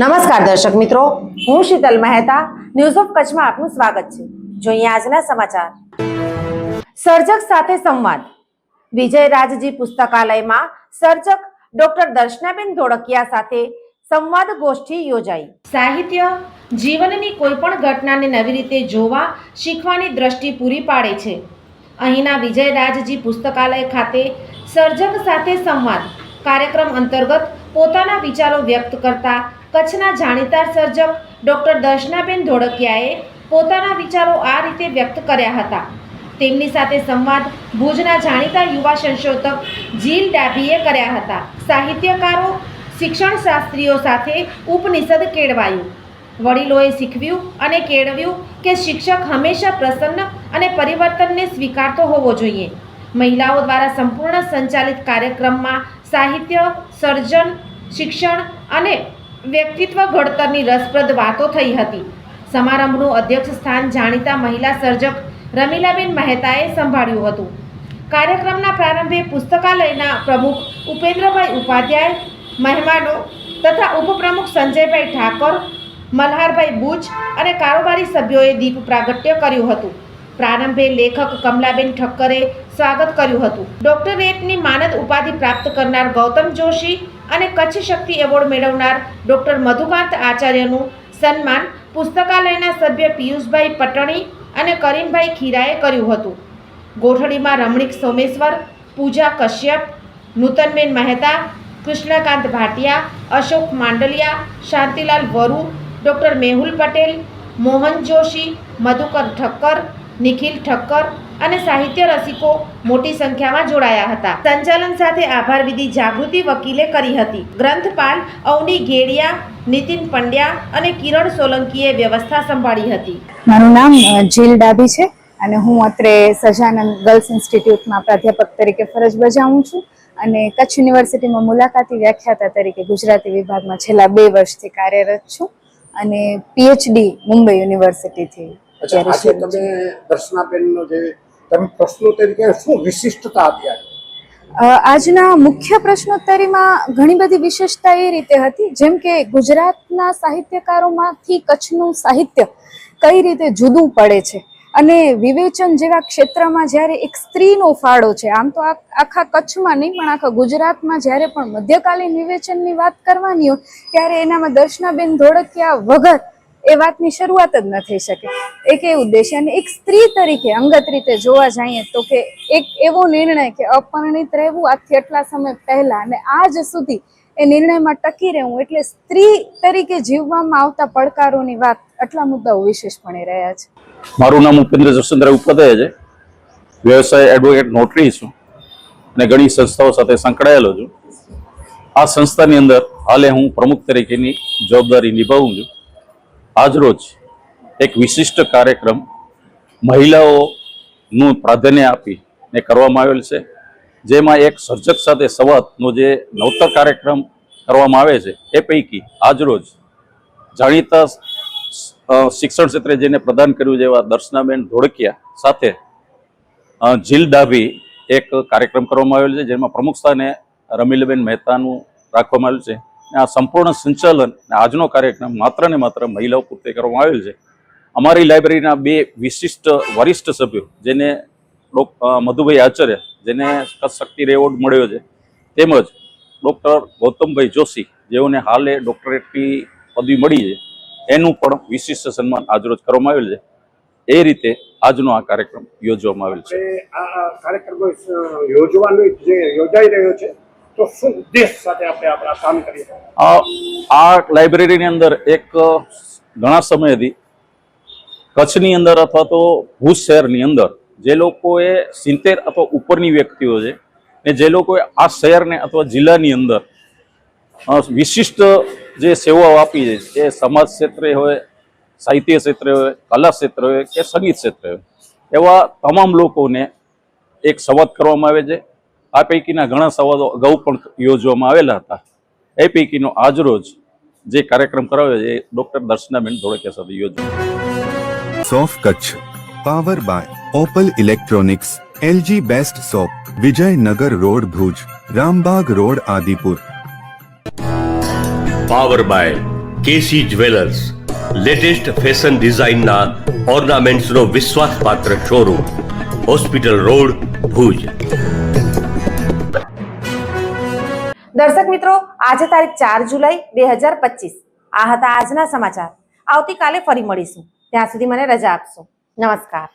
નમસ્કાર દર્શક મિત્રો, હું શીતલ મહેતા ન્યૂઝ ઓફ કચ્છમાં આપનું સ્વાગત છે. જોઈએ આજના સમાચાર. સર્જક સાથે સંવાદ. વિજય રાજજી પુસ્તકાલયમાં સર્જક ડોક્ટર દર્શનાબેન ધોળકિયા સાથે સંવાદ ગોષ્ઠી યોજાઈ. સાહિત્ય જીવનની કોઈ પણ ઘટનાને નવી રીતે જોવા, શીખવાની દ્રષ્ટિ પૂરી પાડે છે. અહીંના વિજય રાજજી પુસ્તકાલય ખાતે સર્જક સાથે સંવાદ. કાર્યક્રમ અંતર્ગત પોતાના વિચારો વ્યક્ત કરતા કચ્છના જાણીતા સર્જક ડૉક્ટર દર્શનાબેન ધોળકિયાએ પોતાના વિચારો આ રીતે વ્યક્ત કર્યા હતા. તેમની સાથે સંવાદ ભુજના જાણીતા યુવા સંશોધક જીલ ડાભીએ કર્યા હતા. સાહિત્યકારો શિક્ષણ શાસ્ત્રીઓ સાથે ઉપનિષદ કેળવાયું. વડીલોએ શીખવ્યું અને કેળવ્યું કે શિક્ષક હંમેશા પ્રસન્ન અને પરિવર્તનને સ્વીકારતો હોવો જોઈએ. મહિલાઓ દ્વારા સંપૂર્ણ સંચાલિત કાર્યક્રમમાં સાહિત્ય, સર્જન, શિક્ષણ અને વ્યક્તિત્વ ઘડતરની રસપ્રદ વાતો થઈ હતી. સમારંભનું અધ્યક્ષ સ્થાન જાણીતા મહિલા સર્જક રમીલાબેન મહેતાએ સંભાળ્યું હતું. કાર્યક્રમના પ્રારંભે પુસ્તકાલયના પ્રમુખ ઉપેન્દ્રભાઈ ઉપાધ્યાય, મહેમાનો તથા ઉપપ્રમુખ સંજયભાઈ ઠાકોર, મલ્હારભાઈ બુચ અને કારોબારી સભ્યોએ દીપ પ્રાગટ્ય કર્યું હતું. પ્રારંભે લેખક કમલાબેન ઠક્કરે સ્વાગત કર્યું હતું. ડોક્ટરેટની માનદ ઉપાધિ પ્રાપ્ત કરનાર ગૌતમ જોશી અને કચ્છ શક્તિ એવોર્ડ મેળવનાર ડોક્ટર મધુકાંત આચાર્યનું સન્માન પુસ્તકાલયના સભ્ય પિયુષભાઈ પટણી અને કરીમભાઈ ખીરાએ કર્યું હતું. ગોઠડીમાં રમણીક સોમેશ્વર, પૂજા કશ્યપ, નૂતનબેન મહેતા, કૃષ્ણકાંત ભાટિયા, અશોક માંડલિયા, શાંતિલાલ વરુ, ડૉક્ટર મેહુલ પટેલ, મોહન જોશી, મધુકર ઠક્કર નિખિલ ઠક્કર અને સાહિત્ય રસિકો મોટી સંખ્યામાં જોડાયા હતા. સંચાલન સાથે આભાર વિધિ જાગૃતિ વકીલે કરી હતી. ગ્રંથપાલ અવની ઘેડિયા, નીતિન પંડ્યા અને કિરણ સોલંકીએ વ્યવસ્થા સંભાળી હતી. મારું નામ જીલ ડાભી છે અને હું અત્રે સજાનંદ ગર્લ્સ ઇન્સ્ટિટ્યૂટમાં પ્રાધ્યાપક તરીકે ફરજ બજાવું છું અને કચ્છ યુનિવર્સિટીમાં મુલાકાતી વ્યાખ્યાતા તરીકે ગુજરાતી વિભાગમાં છેલ્લા બે વર્ષથી કાર્યરત છું અને પીએચડી મુંબઈ યુનિવર્સિટીથી. છે. તમે દર્શનાબેનનો જે તમે પ્રશ્નોત્તરી કે શું વિશિષ્ટતા આપી આજે આજના મુખ્ય પ્રશ્નોત્તરીમાં ઘણી બધી વિશેષતા એ રીતે હતી જેમ કે ગુજરાતના સાહિત્યકારોમાંથી કચ્છનું સાહિત્ય કઈ રીતે જુદું પડે છે અને વિવેચન જેવા ક્ષેત્રમાં જ્યારે એક સ્ત્રીનો ફાળો છે આમ તો આખા કચ્છમાં નહીં પણ આખા ગુજરાતમાં જ્યારે પણ મધ્યકાલીન વિવેચનની વાત કરવાની હોય ત્યારે એનામાં દર્શનાબેન ધોળકિયા વગર એ વાતની શરૂઆત જ ન થઈ શકે. એક એ ઉદ્દેશ્ય અને એક સ્ત્રી તરીકે અંગત રીતે જોવા જઈએ તો કે એક એવો નિર્ણય કે અપરિણિત રહેવું આજથી એટલા સમય પહેલા અને આજ સુધી એ નિર્ણયમાં ટકી રહેવું એટલે સ્ત્રી તરીકે જીવવામાં આવતા પડકારોની વાત આટલા મુદ્દાઓ વિશેષપણે રહ્યા છે. મારું નામ ઉપેન્દ્ર જસવંતરાય ઉપાધ્યાય છે. વ્યવસાય એડવોકેટ નોટરી છું અને ઘણી સંસ્થાઓ સાથે સંકળાયેલો છું. આ સંસ્થાની અંદર હાલે હું પ્રમુખ તરીકેની જવાબદારી નિભાવું છું. આજરોજ એક વિશિષ્ટ કાર્યક્રમ મહિલાઓનું પ્રાધાન્ય આપી ને કરવામાં આવેલ છે. જેમાં એક સર્જક સાથે સંવાદનો જે નવતર કાર્યક્રમ કરવામાં આવે છે, એ પૈકી આજરોજ જાણીતા શિક્ષણ ક્ષેત્રે જેને પ્રદાન કર્યું જેવા દર્શનાબેન ધોળકિયા સાથે જીલ ડાભી એક કાર્યક્રમ કરવામાં આવેલ છે, જેમાં પ્રમુખ સ્થાને રમીલબેન મહેતાનું રાખવામાં આવ્યું છે. આ સંપૂર્ણ સંચાલન આજનો કાર્યક્રમ માત્ર ને માત્ર મહિલાઓ પૂરતે કરવામાં આવેલ છે. અમારી લાઇબ્રેરીના બે વિશિષ્ટ વરિષ્ઠ સભ્યો, જેને મધુભાઈ આચાર્ય, જેને શક્તિ એવોર્ડ મળ્યો છે, તેમજ ડૉક્ટર ગૌતમભાઈ જોશી, જેઓને હાલે ડૉક્ટરેટની પદવી મળી છે, એનું પણ વિશિષ્ટ સન્માન આજરોજ કરવામાં આવેલ છે. એ રીતે આજનો આ કાર્યક્રમ યોજવામાં આવેલ છે. આ કાર્યક્રમ યોજવાનો જે યોજાઈ રહ્યો છે તો શું ઉદ્દેશ સાથે આપણે આપણા કામ કરીએ. આ લાઇબ્રેરીની અંદર એક ઘણા ઘણા સમયથી કચ્છની અંદર અથવા તો ભુજ શહેરની અંદર જે લોકોએ સિત્તેર અથવા ઉપરની વ્યક્તિઓ છે, ને જે લોકોએ આ શહેરને અથવા જિલ્લાની અંદર વિશિષ્ટ જે સેવાઓ આપી છે એ સમાજ ક્ષેત્રે હોય, સાહિત્ય ક્ષેત્રે હોય, કલા ક્ષેત્રે હોય, કે સંગીત ક્ષેત્રે હોય, એવા તમામ લોકોને એક સંવાદ કરવામાં આવે છે. આ પૈકીના ઘણા સંવાદો અગાઉ પણ યોજવામાં આવેલા હતા. એ પૈકીનો આજરોજ જે કાર્યક્રમ કરાવ્યો છે એ ડોક્ટર દર્શનાબેન ધોળકિયા સાથે યોજ્યો. સોફ Kutch power by Opal electronics LG best shop Vijaynagar road Bhuj Rambag road Adipur. Power by KC jewellers latest fashion ડિઝાઇનના ઓર્નામેન્ટ્સનો વિશ્વાસપાત્ર શોરૂમ હોસ્પિટલ રોડ ભુજ. દર્શક મિત્રો, આજે તારીખ ચાર જુલાઈ બે હજાર પચીસ. આ હતા આજના સમાચાર. આવતીકાલે ફરી મળીશું. ત્યાં સુધી મને રજા આપશો. નમસ્કાર.